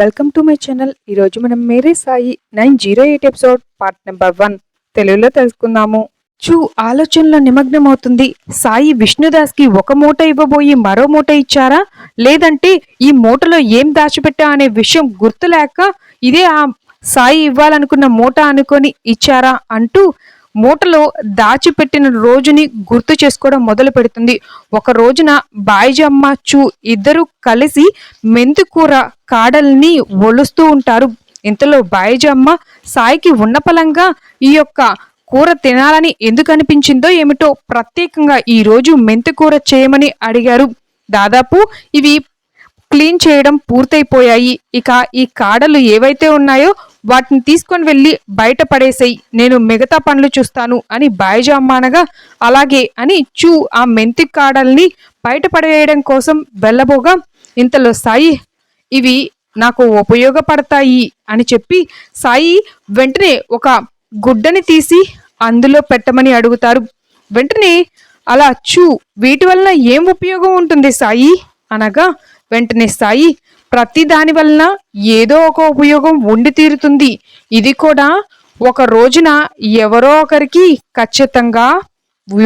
Welcome to my channel ఈరోజు మనం Mere Sai nine zero eight episode part number one తెలుగులో తెలుసుకుందాము. చూ ఆలోచనలో నిమగ్నమవుతుంది. సాయి విష్ణుదాస్కి ఒక మూట ఇవ్వబోయి మరో మూట ఇచ్చారా? లేదంటే ఈ మూటలో ఏం దాచిపెట్టా అనే విషయం గుర్తులేక ఇదే ఆ సాయి ఇవ్వాలనుకున్న మూట అనుకొని ఇచ్చారా అంటూ మూటలో దాచిపెట్టిన రోజుని గుర్తు చేసుకోవడం మొదలు పెడుతుంది. ఒక రోజున బాయిజమ్మ చూ ఇద్దరు కలిసి మెంతికూర కాడల్ని ఒలుస్తూ ఉంటారు. ఇంతలో బాయిజమ్మ సాయికి ఉన్న పలంగా ఈ యొక్క కూర తినాలని ఎందుకు అనిపించిందో ఏమిటో ప్రత్యేకంగా ఈరోజు మెంతికూర చేయమని అడిగారు. దాదాపు ఇవి క్లీన్ చేయడం పూర్తయిపోయాయి. ఇక ఈ కాడలు ఏవైతే ఉన్నాయో వాటిని తీసుకొని వెళ్ళి బయట పడేసేయి. నేను మిగతా పనులు చూస్తాను అని బాయిజామానగా అలాగే అని చూ ఆ మెంతి కాడల్ని బయట పడేయడం కోసం వెళ్ళబోగా ఇంతలో సాయి ఇవి నాకు ఉపయోగపడతాయి అని చెప్పి సాయి వెంటనే ఒక గుడ్డని తీసి అందులో పెట్టమని అడుగుతారు. వెంటనే అలా చూ వీటి వలన ఏం ఉపయోగం ఉంటుంది సాయి? అనగా వెంటనే సాయి ప్రతి దాని వలన ఏదో ఒక ఉపయోగం ఉండి తీరుతుంది. ఇది కూడా ఒక రోజున ఎవరో ఒకరికి ఖచ్చితంగా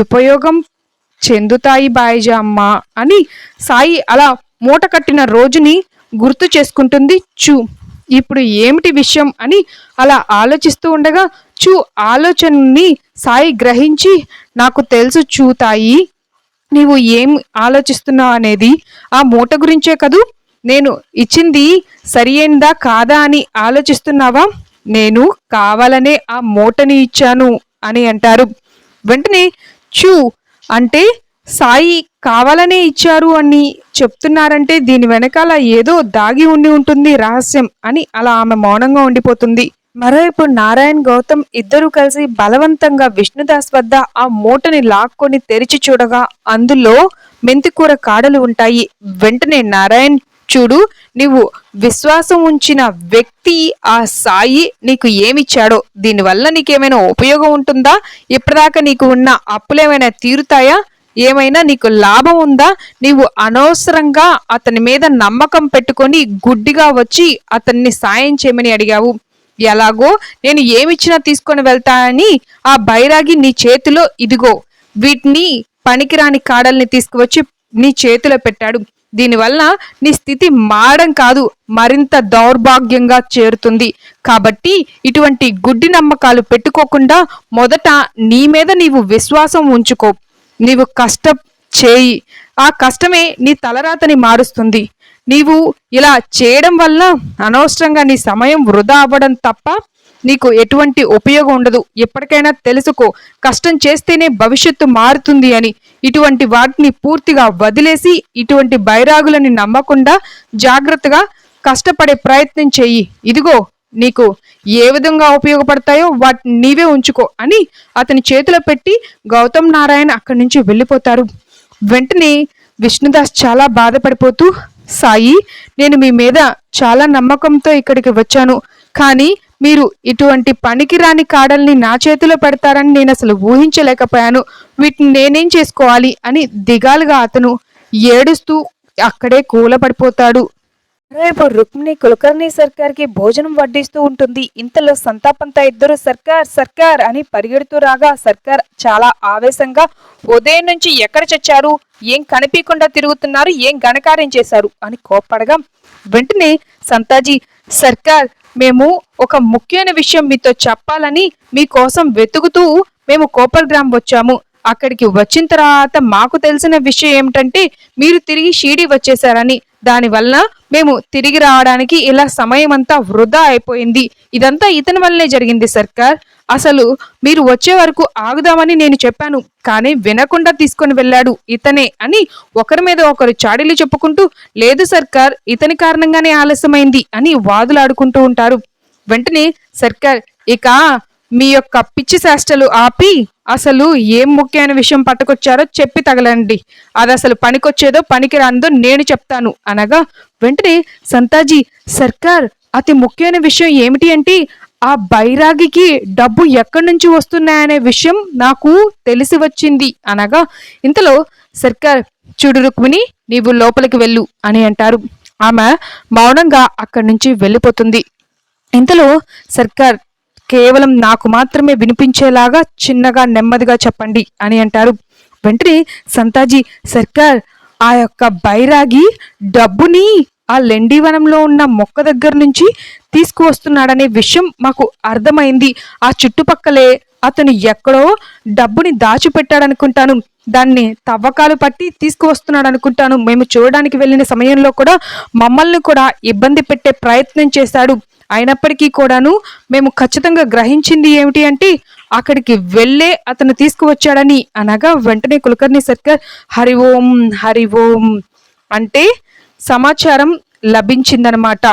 ఉపయోగం చెందుతాయి బాయిజామ్మ అని సాయి అలా మూట కట్టిన రోజుని గుర్తు చేసుకుంటుంది చూ. ఇప్పుడు ఏమిటి విషయం అని అలా ఆలోచిస్తూ ఉండగా చూ ఆలోచనని సాయి గ్రహించి నాకు తెలుసు చూతాయి నీవు ఏం ఆలోచిస్తున్నావు అనేది ఆ మూట గురించే కదూ? నేను ఇచ్చింది సరియైందా కాదా అని ఆలోచిస్తున్నావా? నేను కావాలనే ఆ మూటని ఇచ్చాను అని అంటారు. వెంటనే చూ అంటే సాయి కావాలనే ఇచ్చారు అని చెప్తున్నారంటే దీని వెనకాల ఏదో దాగి ఉండి ఉంటుంది రహస్యం అని అలా ఆమె మౌనంగా ఉండిపోతుంది. మరోవైపు నారాయణ్ గౌతమ్ ఇద్దరూ కలిసి బలవంతంగా విష్ణుదాస్ వద్ద ఆ మూటని లాక్కొని తెరిచి చూడగా అందులో మెంతికూర కాడలు ఉంటాయి. వెంటనే నారాయణ్ చూడు నీవు విశ్వాసం ఉంచిన వ్యక్తి ఆ సాయి నీకు ఏమిచ్చాడో దీనివల్ల నీకేమైనా ఉపయోగం ఉంటుందా? ఇప్పటిదాకా నీకు ఉన్న అప్పులేమైనా తీరుతాయా? ఏమైనా నీకు లాభం ఉందా? నీవు అనవసరంగా అతని మీద నమ్మకం పెట్టుకొని గుడ్డిగా వచ్చి అతన్ని సాయం చేయమని అడిగావు. ఎలాగో నేను ఏమిచ్చినా తీసుకొని వెళ్తానని ఆ బైరాగి నీ చేతిలో ఇదిగో వీటిని పనికిరాని కాడల్ని తీసుకువచ్చి నీ చేతిలో పెట్టాడు. దీనివల్ల నీ స్థితి మారడం కాదు మరింత దౌర్భాగ్యంగా చేరుతుంది. కాబట్టి ఇటువంటి గుడ్డి నమ్మకాలు పెట్టుకోకుండా మొదట నీ మీద నీవు విశ్వాసం ఉంచుకో. నీవు కష్టం చేయి. ఆ కష్టమే నీ తలరాతని మారుస్తుంది. నీవు ఇలా చేయడం వల్ల అనవసరంగా నీ సమయం వృధా అవ్వడం తప్ప నీకు ఎటువంటి ఉపయోగం ఉండదు. ఎప్పటికైనా తెలుసుకో కష్టం చేస్తేనే భవిష్యత్తు మారుతుంది అని. ఇటువంటి వాటిని పూర్తిగా వదిలేసి ఇటువంటి బైరాగులని నమ్మకుండా జాగ్రత్తగా కష్టపడే ప్రయత్నం చెయ్యి. ఇదిగో నీకు ఏ విధంగా ఉపయోగపడతాయో వాటిని నీవే ఉంచుకో అని అతని చేతిలో పెట్టి గౌతమ్ నారాయణ అక్కడి నుంచి వెళ్ళిపోతారు. వెంటనే విష్ణుదాస్ చాలా బాధపడిపోతూ సాయి నేను మీ మీద చాలా నమ్మకంతో ఇక్కడికి వచ్చాను. కానీ మీరు ఇటువంటి పనికిరాని కాడల్ని నా చేతిలో పెడతారని నేను అసలు ఊహించలేకపోయాను. వీటిని నేనేం చేసుకోవాలి అని దిగాలుగా అతను ఏడుస్తూ అక్కడే కూలపడిపోతాడు. రేపు రుక్మిణి కులకర్ణి సర్కార్కి భోజనం వడ్డిస్తూ ఉంటుంది. ఇంతలో సంతాపంతా ఇద్దరు సర్కార్ సర్కార్ అని పరిగెడుతూ రాగా సర్కార్ చాలా ఆవేశంగా ఉదయం నుంచి ఎక్కడ చచ్చారు? ఏం కనిపించకుండా తిరుగుతున్నారు? ఏం గణకార్యం చేశారు? అని కోప్పడగా వెంటనే సంతాజీ సర్కార్ మేము ఒక ముఖ్యమైన విషయం మీతో చెప్పాలని మీకోసం వెతుకుతూ మేము కోపర్ గ్రామ్ వచ్చాము. అక్కడికి వచ్చిన తర్వాత మాకు తెలిసిన విషయం ఏమిటంటే మీరు తిరిగి షీడీ వచ్చేసారని దానివల్ల మేము తిరిగి రావడానికి ఇలా సమయం అంతా వృధా అయిపోయింది. ఇదంతా ఇతని వల్లనే జరిగింది సర్కార్. అసలు మీరు వచ్చే వరకు ఆగుదామని నేను చెప్పాను కానీ వినకుండా తీసుకొని వెళ్ళాడు ఇతనే అని ఒకరి మీద ఒకరు చాడీలు చెప్పుకుంటూ లేదు సర్కార్ ఇతని కారణంగానే ఆలస్యమైంది అని వాదులాడుకుంటూ ఉంటారు. వెంటనే సర్కార్ ఇక మీ యొక్క పిచ్చి శాస్త్రలు ఆపి అసలు ఏం ముఖ్యమైన విషయం పట్టుకొచ్చారో చెప్పి తగలండి. అది అసలు పనికొచ్చేదో పనికి రాందో నేను చెప్తాను. అనగా వెంటనే సంతాజీ సర్కార్ అతి ముఖ్యమైన విషయం ఏమిటి అంటే ఆ బైరాగికి డబ్బు ఎక్కడి నుంచి వస్తున్నాయనే విషయం నాకు తెలిసి వచ్చింది. అనగా ఇంతలో సర్కార్ చూడు రుక్మిణి నీవు లోపలికి వెళ్ళు అని అంటారు. ఆమె మౌనంగా అక్కడి నుంచి వెళ్ళిపోతుంది. ఇంతలో సర్కార్ కేవలం నాకు మాత్రమే వినిపించేలాగా చిన్నగా నెమ్మదిగా చెప్పండి అని అంటారు. వెంటనే సంతాజీ సర్కార్ ఆ యొక్క బైరాగి డబ్బుని ఆ లెండివనంలో ఉన్న మొక్క దగ్గర నుంచి తీసుకువస్తున్నాడనే విషయం మాకు అర్థమైంది. ఆ చుట్టుపక్కలే అతను ఎక్కడో డబ్బుని దాచిపెట్టాడనుకుంటాను. దాన్ని తవ్వకాలు పట్టి తీసుకువస్తున్నాడు అనుకుంటాను మేము చూడడానికి వెళ్ళిన సమయంలో కూడా మమ్మల్ని కూడా ఇబ్బంది పెట్టే ప్రయత్నం చేశాడు. అయినప్పటికీ కూడాను మేము ఖచ్చితంగా గ్రహించింది ఏమిటి అంటే అక్కడికి వెళ్ళే అతను తీసుకువచ్చాడని అనగా వెంటనే కులకర్ణి సర్కార్ హరి ఓం హరి ఓం అంటే సమాచారం లభించిందనమాట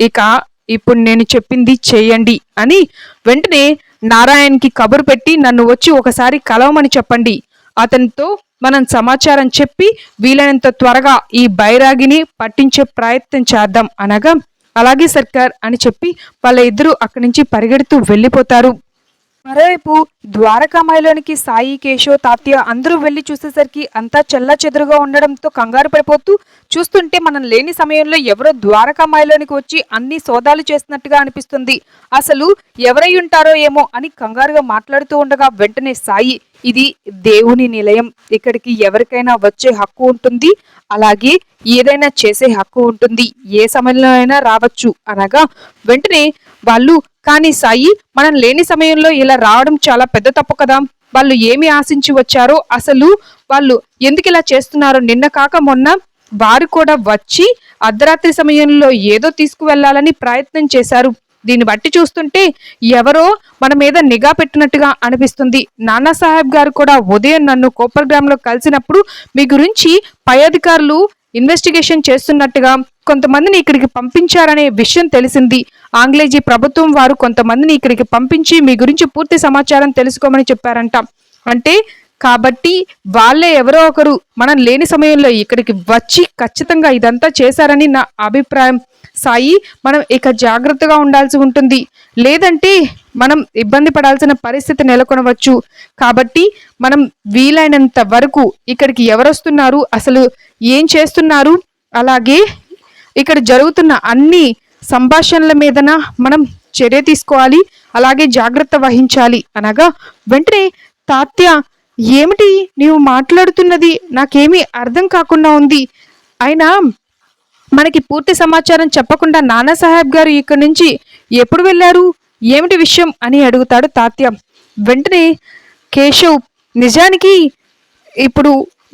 ఇక ఇప్పుడు నేను చెప్పింది చేయండి అని వెంటనే నారాయణ్కి కబురు పెట్టి నన్ను వచ్చి ఒకసారి కలవమని చెప్పండి. అతనితో మనం సమాచారం చెప్పి వీలైనంత త్వరగా ఈ బైరాగిని పట్టించే ప్రయత్నం చేద్దాం అనగా అలాగే సర్కార్ అని చెప్పి వాళ్ళ ఇద్దరు అక్కడి నుంచి పరిగెడుతూ వెళ్ళిపోతారు. మరోవైపు ద్వారకామాయిలోనికి సాయి కేశో తాత్య అందరూ వెళ్ళి చూసేసరికి అంతా చెల్ల చెదురుగా ఉండడంతో కంగారు పడిపోతూ చూస్తుంటే మనం లేని సమయంలో ఎవరో ద్వారకామాయిలోనికి వచ్చి అన్ని సోదాలు చేస్తున్నట్టుగా అనిపిస్తుంది. అసలు ఎవరై ఉంటారో ఏమో అని కంగారుగా మాట్లాడుతూ ఉండగా వెంటనే సాయి ఇది దేవుని నిలయం. ఇక్కడికి ఎవరికైనా వచ్చే హక్కు ఉంటుంది. అలాగే ఏదైనా చేసే హక్కు ఉంటుంది. ఏ సమయంలో అయినా రావచ్చు అనగా వెంటనే వాళ్ళు కానీ సాయి మనం లేని సమయంలో ఇలా రావడం చాలా పెద్ద తప్పు కదా. వాళ్ళు ఏమి ఆశించి వచ్చారో అసలు వాళ్ళు ఎందుకు ఇలా చేస్తున్నారో నిన్న కాక మొన్న వారు కూడా వచ్చి అర్ధరాత్రి సమయంలో ఏదో తీసుకువెళ్ళాలని ప్రయత్నం చేశారు. దీన్ని బట్టి చూస్తుంటే ఎవరో మన మీద నిఘా పెట్టినట్టుగా అనిపిస్తుంది. నానా సాహెబ్ గారు కూడా ఉదయం నన్ను కోపర్గ్రామ్లో కలిసినప్పుడు మీ గురించి పై అధికారులు ఇన్వెస్టిగేషన్ చేస్తున్నట్టుగా కొంతమందిని ఇక్కడికి పంపించారనే విషయం తెలిసింది. ఆంగ్లేజీ ప్రభుత్వం వారు కొంతమందిని ఇక్కడికి పంపించి మీ గురించి పూర్తి సమాచారం తెలుసుకోమని చెప్పారంట. అంటే కాబట్టి వాళ్ళే ఎవరో ఒకరు మనం లేని సమయంలో ఇక్కడికి వచ్చి ఖచ్చితంగా ఇదంతా చేశారని నా అభిప్రాయం. సాయి మనం ఇక జాగ్రత్తగా ఉండాల్సి ఉంటుంది. లేదంటే మనం ఇబ్బంది పడాల్సిన పరిస్థితి నెలకొనవచ్చు. కాబట్టి మనం వీలైనంత వరకు ఇక్కడికి ఎవరొస్తున్నారు? అసలు ఏం చేస్తున్నారు? అలాగే ఇక్కడ జరుగుతున్న అన్ని సంభాషణల మీదన మనం చర్య తీసుకోవాలి అలాగే జాగ్రత్త వహించాలి. అనగా వెంటనే తాత్య ఏమిటి నీవు మాట్లాడుతున్నది? నాకేమీ అర్థం కాకుండా ఉంది. అయినా మనకి పూర్తి సమాచారం చెప్పకుండా నానా సాహెబ్ గారు ఇక్కడి నుంచి ఎప్పుడు వెళ్ళారు? ఏమిటి విషయం అని అడుగుతాడు తాత్య. వెంటనే కేశవ్ నిజానికి ఇప్పుడు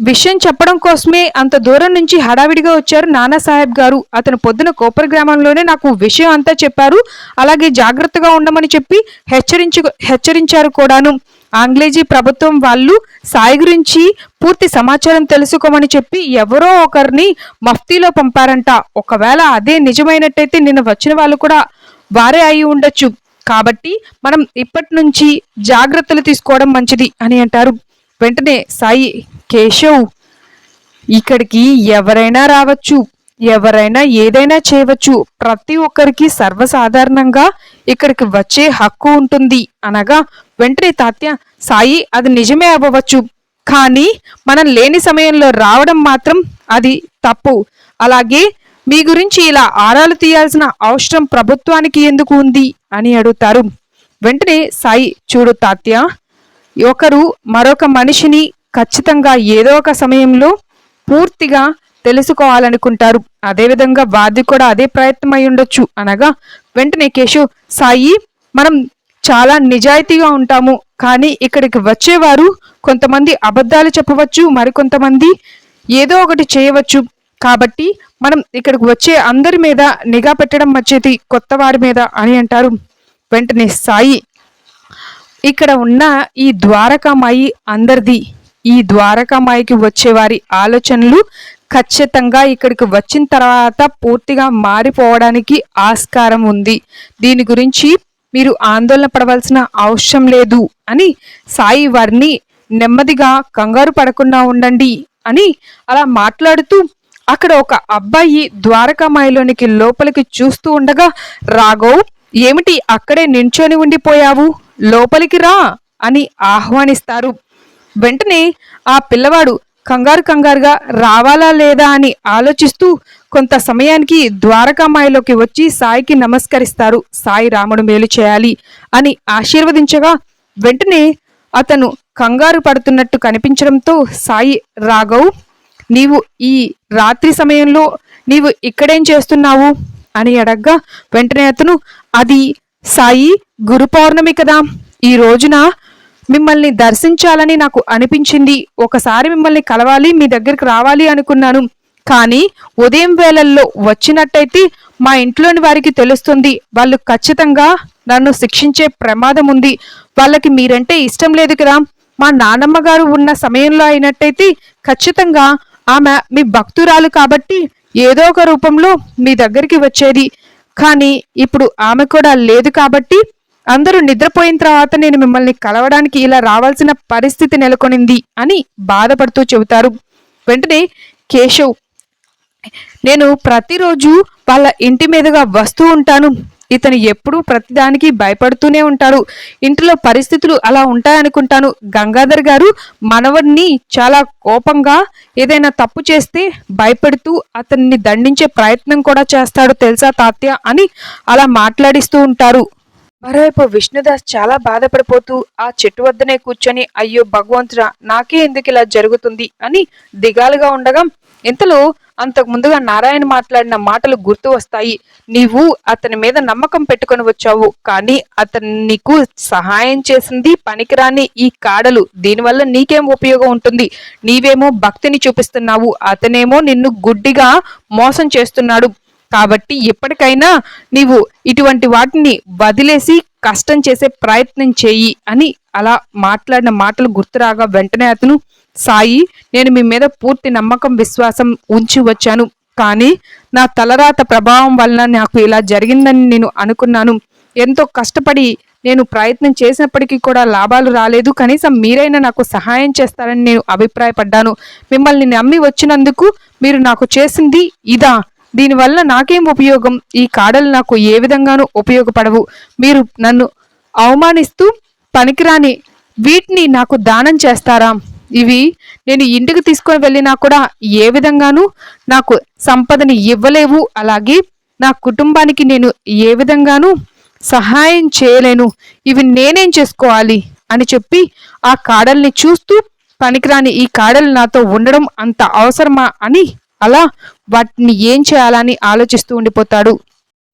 విషయం చెప్పడం కోసమే అంత దూరం నుంచి హడావిడిగా వచ్చారు నానాసాహెబ్ గారు. అతను పొద్దున కోపర్ గ్రామంలోనే నాకు విషయం అంతా చెప్పారు. అలాగే జాగ్రత్తగా ఉండమని చెప్పి హెచ్చరించు హెచ్చరించారు కూడాను. ఆంగ్లేజీ ప్రభుత్వం వాళ్ళు సాయి గురించి పూర్తి సమాచారం తెలుసుకోమని చెప్పి ఎవరో ఒకరిని మఫ్తీలో పంపారంట. ఒకవేళ అదే నిజమైనట్టయితే నిన్న వచ్చిన వాళ్ళు కూడా వారే అయి ఉండొచ్చు. కాబట్టి మనం ఇప్పటి నుంచి జాగ్రత్తలు తీసుకోవడం మంచిది అని అంటారు. వెంటనే సాయి కేశవ్ ఇక్కడికి ఎవరైనా రావచ్చు. ఎవరైనా ఏదైనా చేయవచ్చు. ప్రతి ఒక్కరికి సర్వసాధారణంగా ఇక్కడికి వచ్చే హక్కు ఉంటుంది. అనగా వెంటనే తాత్య సాయి అది నిజమే అవ్వవచ్చు. కానీ మనం లేని సమయంలో రావడం మాత్రం అది తప్పు. అలాగే మీ గురించి ఇలా ఆరాలు తీయాల్సిన అవసరం ప్రభుత్వానికి ఎందుకు ఉంది? అని అడుగుతారు. వెంటనే సాయి చూడు తాత్య ఒకరు మరొక మనిషిని ఖచ్చితంగా ఏదో ఒక సమయంలో పూర్తిగా తెలుసుకోవాలనుకుంటారు. అదేవిధంగా వాది కూడా అదే ప్రయత్నం అయి ఉండొచ్చు. అనగా వెంటనే కేశవ్ సాయి మనం చాలా నిజాయితీగా ఉంటాము. కానీ ఇక్కడికి వచ్చేవారు కొంతమంది అబద్ధాలు చెప్పవచ్చు మరికొంతమంది ఏదో ఒకటి చేయవచ్చు. కాబట్టి మనం ఇక్కడికి వచ్చే అందరి మీద నిఘా పెట్టడం మంచిది కొత్త వారి మీద అని అంటారు. వెంటనే సాయి ఇక్కడ ఉన్న ఈ ద్వారకామాయి అందరిది ఈ ద్వారకామాయికి వచ్చేవారి ఆలోచనలు ఖచ్చితంగా ఇక్కడికి వచ్చిన తర్వాత పూర్తిగా మారిపోవడానికి ఆస్కారం ఉంది. దీని గురించి మీరు ఆందోళన పడవలసిన అవసరం లేదు అని సాయి వారిని నెమ్మదిగా కంగారు పడకుండా ఉండండి అని అలా మాట్లాడుతూ అక్కడ ఒక అబ్బాయి ద్వారకామాయిలోనికి లోపలికి చూస్తూ ఉండగా రాఘవ్ ఏమిటి అక్కడే నించొని ఉండిపోయావు? లోపలికి రా అని ఆహ్వానిస్తారు. వెంటనే ఆ పిల్లవాడు కంగారు కంగారుగా రావాలా లేదా అని ఆలోచిస్తూ కొంత సమయానికి ద్వారకామాయలోకి వచ్చి సాయికి నమస్కరిస్తారు. సాయి రాముడు మేలు చేయాలి అని ఆశీర్వదించగా వెంటనే అతను కంగారు పడుతున్నట్టు కనిపించడంతో సాయి రాఘవ్ నీవు ఈ రాత్రి సమయంలో నీవు ఇక్కడేం చేస్తున్నావు? అని అడగ్గా వెంటనే అతను అది సాయి గురు పౌర్ణమి కదా. ఈ రోజున మిమ్మల్ని దర్శించాలని నాకు అనిపించింది. ఒకసారి మిమ్మల్ని కలవాలి మీ దగ్గరికి రావాలి అనుకున్నాను. కానీ ఉదయం వేళల్లో వచ్చినట్టయితే మా ఇంట్లోని వారికి తెలుస్తుంది. వాళ్ళు ఖచ్చితంగా నన్ను శిక్షించే ప్రమాదం ఉంది. వాళ్ళకి మీరంటే ఇష్టం లేదు కదా. మా నానమ్మ గారు ఉన్న సమయంలో అయినట్టయితే ఖచ్చితంగా ఆమె మీ భక్తురాలు కాబట్టి ఏదో ఒక రూపంలో మీ దగ్గరికి వచ్చేది. కానీ ఇప్పుడు ఆమె కూడా లేదు కాబట్టి అందరూ నిద్రపోయిన తర్వాత నేను మిమ్మల్ని కలవడానికి ఇలా రావాల్సిన పరిస్థితి నెలకొనింది అని బాధపడుతూ చెబుతారు. వెంటనే కేశవ్ నేను ప్రతిరోజు వాళ్ళ ఇంటి మీదుగా వస్తూ ఉంటాను. ఇతను ఎప్పుడూ ప్రతిదానికి భయపడుతూనే ఉంటాడు. ఇంట్లో పరిస్థితులు అలా ఉంటాయనుకుంటాను. గంగాధర్ గారు మనవడిని చాలా కోపంగా ఏదైనా తప్పు చేస్తే భయపడుతూ అతన్ని దండించే ప్రయత్నం కూడా చేస్తాడు తెలుసా తాత్య అని అలా మాట్లాడిస్తూ ఉంటారు. మరోవైపు విష్ణుదాస్ చాలా బాధపడిపోతూ ఆ చెట్టు వద్దనే కూర్చొని అయ్యో భగవంతుడా నాకే ఎందుకు ఇలా జరుగుతుంది? అని దిగాలుగా ఉండగా ఇంతలో అంతకు ముందుగా నారాయణ మాట్లాడిన మాటలు గుర్తు వస్తాయి. నీవు అతని మీద నమ్మకం పెట్టుకొని వచ్చావు. కానీ అతను నీకు సహాయం చేసింది పనికిరాని ఈ కాడలు. దీనివల్ల నీకేం ఉపయోగం ఉంటుంది? నీవేమో భక్తిని చూపిస్తున్నావు. అతనేమో నిన్ను గుడ్డిగా మోసం చేస్తున్నాడు. కాబట్టి ఎప్పటికైనా నీవు ఇటువంటి వాటిని వదిలేసి కష్టం చేసే ప్రయత్నం చేయి అని అలా మాట్లాడిన మాటలు గుర్తురాగా వెంటనే అతను సాయి నేను మీ మీద పూర్తి నమ్మకం విశ్వాసం ఉంచి వచ్చాను. కానీ నా తలరాత ప్రభావం వలన నాకు ఇలా జరిగిందని నేను అనుకున్నాను. ఎంతో కష్టపడి నేను ప్రయత్నం చేసినప్పటికీ కూడా లాభాలు రాలేదు. కనీసం మీరైనా నాకు సహాయం చేస్తారని నేను అభిప్రాయపడ్డాను. మిమ్మల్ని నమ్మి వచ్చినందుకు మీరు నాకు చేసింది ఇదా? దీనివల్ల నాకేం ఉపయోగం? ఈ కాడలు నాకు ఏ విధంగానూ ఉపయోగపడవు. మీరు నన్ను అవమానిస్తూ పనికిరాని వీటిని నాకు దానం చేస్తారా? ఇవి నేను ఇంటికి తీసుకొని వెళ్ళినా కూడా ఏ విధంగానూ నాకు సంపదని ఇవ్వలేవు. అలాగే నా కుటుంబానికి నేను ఏ విధంగానూ సహాయం చేయలేను. ఇవి నేనేం చేసుకోవాలి? అని చెప్పి ఆ కాడల్ని చూస్తూ పనికిరాని ఈ కాడలు నాతో ఉండడం అంత అవసరమా అని అలా వాటిని ఏం చేయాలని ఆలోచిస్తూ ఉండిపోతాడు.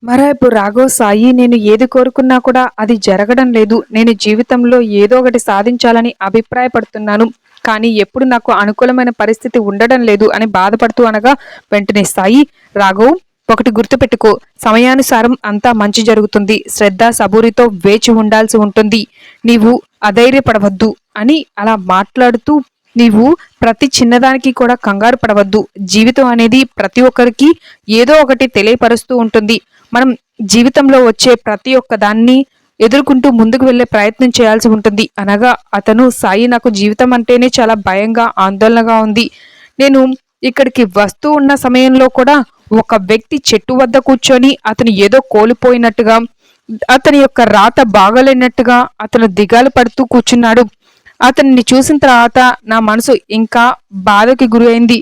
మరోవైపు రాఘవ సాయి నేను ఏది కోరుకున్నా కూడా అది జరగడం లేదు. నేను జీవితంలో ఏదో ఒకటి సాధించాలని అభిప్రాయపడుతున్నాను. కానీ ఎప్పుడు నాకు అనుకూలమైన పరిస్థితి ఉండడం లేదు అని బాధపడుతూ అనగా వెంటనే సాయి రాఘవ్ ఒకటి గుర్తుపెట్టుకో. సమయానుసారం అంతా మంచి జరుగుతుంది. శ్రద్ధ సబూరితో వేచి ఉండాల్సి ఉంటుంది. నీవు అధైర్యపడవద్దు అని అలా మాట్లాడుతూ నీవు ప్రతి చిన్నదానికి కూడా కంగారు పడవద్దు. జీవితం అనేది ప్రతి ఒక్కరికి ఏదో ఒకటి తెలియపరుస్తూ ఉంటుంది. మనం జీవితంలో వచ్చే ప్రతి ఒక్క దాన్ని ఎదుర్కొంటూ ముందుకు వెళ్ళే ప్రయత్నం చేయాల్సి ఉంటుంది. అనగా అతను సాయి నాకు జీవితం అంటేనే చాలా భయంగా ఆందోళనగా ఉంది. నేను ఇక్కడికి వస్తూ ఉన్న సమయంలో కూడా ఒక వ్యక్తి చెట్టు వద్ద కూర్చొని అతను ఏదో కోల్పోయినట్టుగా అతని యొక్క రాత బాగలేనట్టుగా అతను దిగాలు పడుతూ కూర్చున్నాడు. అతన్ని చూసిన తర్వాత నా మనసు ఇంకా బాధకి గురైంది.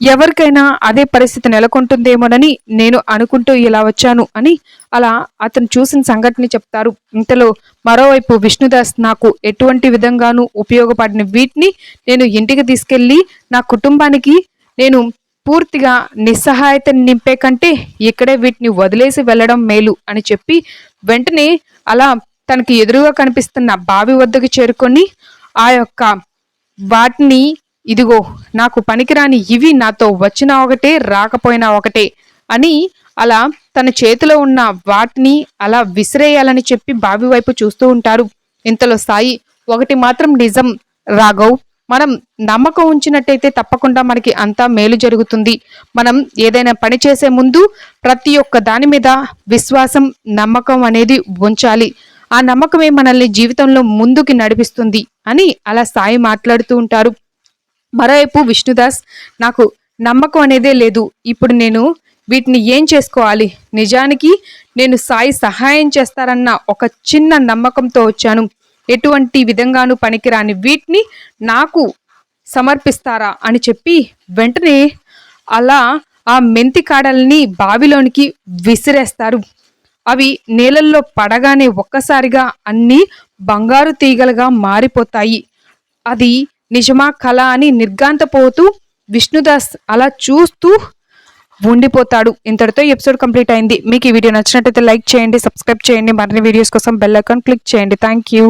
ఎవరికైనా అదే పరిస్థితి నెలకొంటుందేమోనని నేను అనుకుంటూ ఇలా వచ్చాను అని అలా అతను చూసిన సంఘటన చెప్తారు. ఇంతలో మరోవైపు విష్ణుదాస్ నాకు ఎటువంటి విధంగానూ ఉపయోగపడిన వీటిని నేను ఇంటికి తీసుకెళ్ళి నా కుటుంబానికి నేను పూర్తిగా నిస్సహాయత నింపే కంటే ఇక్కడే వీటిని వదిలేసి వెళ్ళడం మేలు అని చెప్పి వెంటనే అలా తనకి ఎదురుగా కనిపిస్తున్న బావి వద్దకు చేరుకొని ఆ యొక్క వాటిని ఇదిగో నాకు పనికిరాని ఇవి నాతో వచ్చినా ఒకటే రాకపోయినా ఒకటే అని అలా తన చేతిలో ఉన్న వాటిని అలా విసిరేయాలని చెప్పి బావి వైపు చూస్తూ ఉంటారు. ఇంతలో సాయి ఒకటి మాత్రం నిజం రాఘవ్ మనం నమ్మకం ఉంచినట్టయితే తప్పకుండా మనకి అంతా మేలు జరుగుతుంది. మనం ఏదైనా పని చేసే ముందు ప్రతి ఒక్క దాని మీద విశ్వాసం నమ్మకం అనేది ఉంచాలి. ఆ నమ్మకమే మనల్ని జీవితంలో ముందుకి నడిపిస్తుంది. అని అలా సాయి మాట్లాడుతూ ఉంటారు. మరోవైపు విష్ణుదాస్ నాకు నమ్మకం అనేదే లేదు. ఇప్పుడు నేను వీటిని ఏం చేసుకోవాలి? నిజానికి నేను సాయి సహాయం చేస్తారన్న ఒక చిన్న నమ్మకంతో వచ్చాను. ఎటువంటి విధంగానూ పనికిరాని వీటిని నాకు సమర్పిస్తారా అని చెప్పి వెంటనే అలా ఆ మెంతి కాడల్ని బావిలోనికి విసిరేస్తారు. అవి నీళ్ళల్లో పడగానే ఒక్కసారిగా అన్నీ బంగారు తీగలుగా మారిపోతాయి. అది నిజమా కళ అని నిర్గాంతపోతూ విష్ణుదాస్ అలా చూస్తూ ఉండిపోతాడు. ఇంతటితో ఎపిసోడ్ కంప్లీట్ అయింది. మీకు ఈ వీడియో నచ్చినట్టయితే లైక్ చేయండి సబ్స్క్రైబ్ చేయండి. మరిన్ని వీడియోస్ కోసం బెల్ ఐకాన్ క్లిక్ చేయండి. Thank you.